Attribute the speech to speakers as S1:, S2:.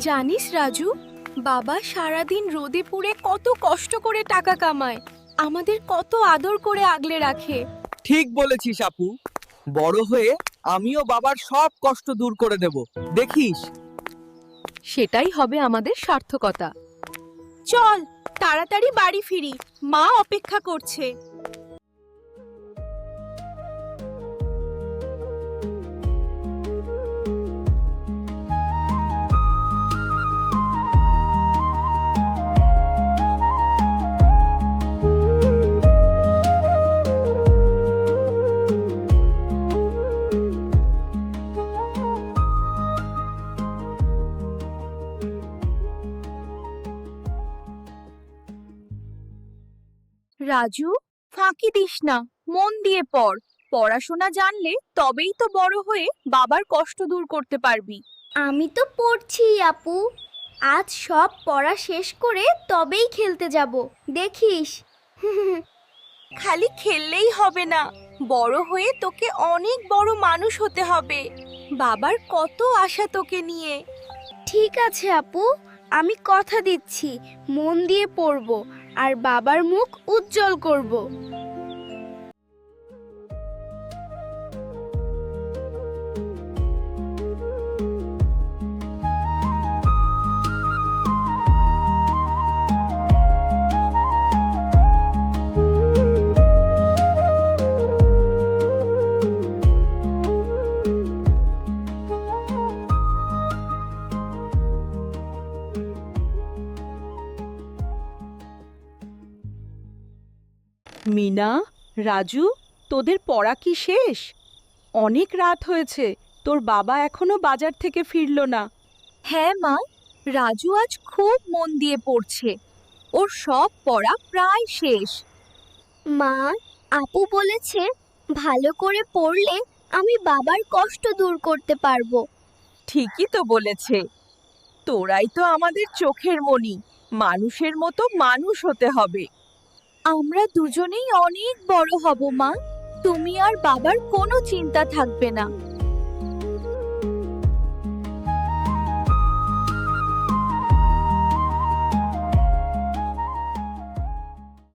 S1: জানিস রাজু বাবা সারাদিন রোদে পুড়ে কত কষ্ট করে টাকা কামায়। আমাদের কত আদর করে আগলে রাখে।
S2: ঠিক বলেছিস আপু। বড় হয়ে আমিও বাবার সব কষ্ট দূর করে দেব। দেখিস।
S1: সেটাই হবে আমাদের সার্থকতা। চল তাড়াতাড়ি বাড়ি ফিরি। মা অপেক্ষা করছে। রাজু ফাঁকি দিস না মন দিয়ে পড়। পড়াশোনা জানলে তবেই তো বড় হয়ে বাবার কষ্ট দূর করতে পারবি।
S3: আমি তো পড়ছি আপু। আজ সব পড়া শেষ করে তবেই খেলতে যাব দেখিস।
S1: খালি খেললেই হবে না বড় হয়ে তোকে অনেক বড় মানুষ হতে হবে। বাবার কত আশা তোকে নিয়ে।
S3: ঠিক আছে আপু। আমি কথা দিচ্ছি মন দিয়ে পড়ব। আর বাবার মুখ উজ্জ্বল করব।
S4: মিনা রাজু তোদের পড়া কি শেষ? অনেক রাত হয়েছে তোর বাবা এখনও বাজার থেকে ফিরলো না।
S1: হ্যাঁ মা রাজু আজ খুব মন দিয়ে পড়ছে। ওর সব পড়া প্রায় শেষ।
S3: মা আপু বলেছে ভালো করে পড়লে আমি বাবার কষ্ট দূর করতে পারব।
S1: ঠিকই তো বলেছে। তোরাই তো আমাদের চোখের মনি মানুষের মতো মানুষ হতে হবে। আমরা দুজনেই অনেক বড় হব মা। তুমি আর বাবার কোনো চিন্তা থাকবে না।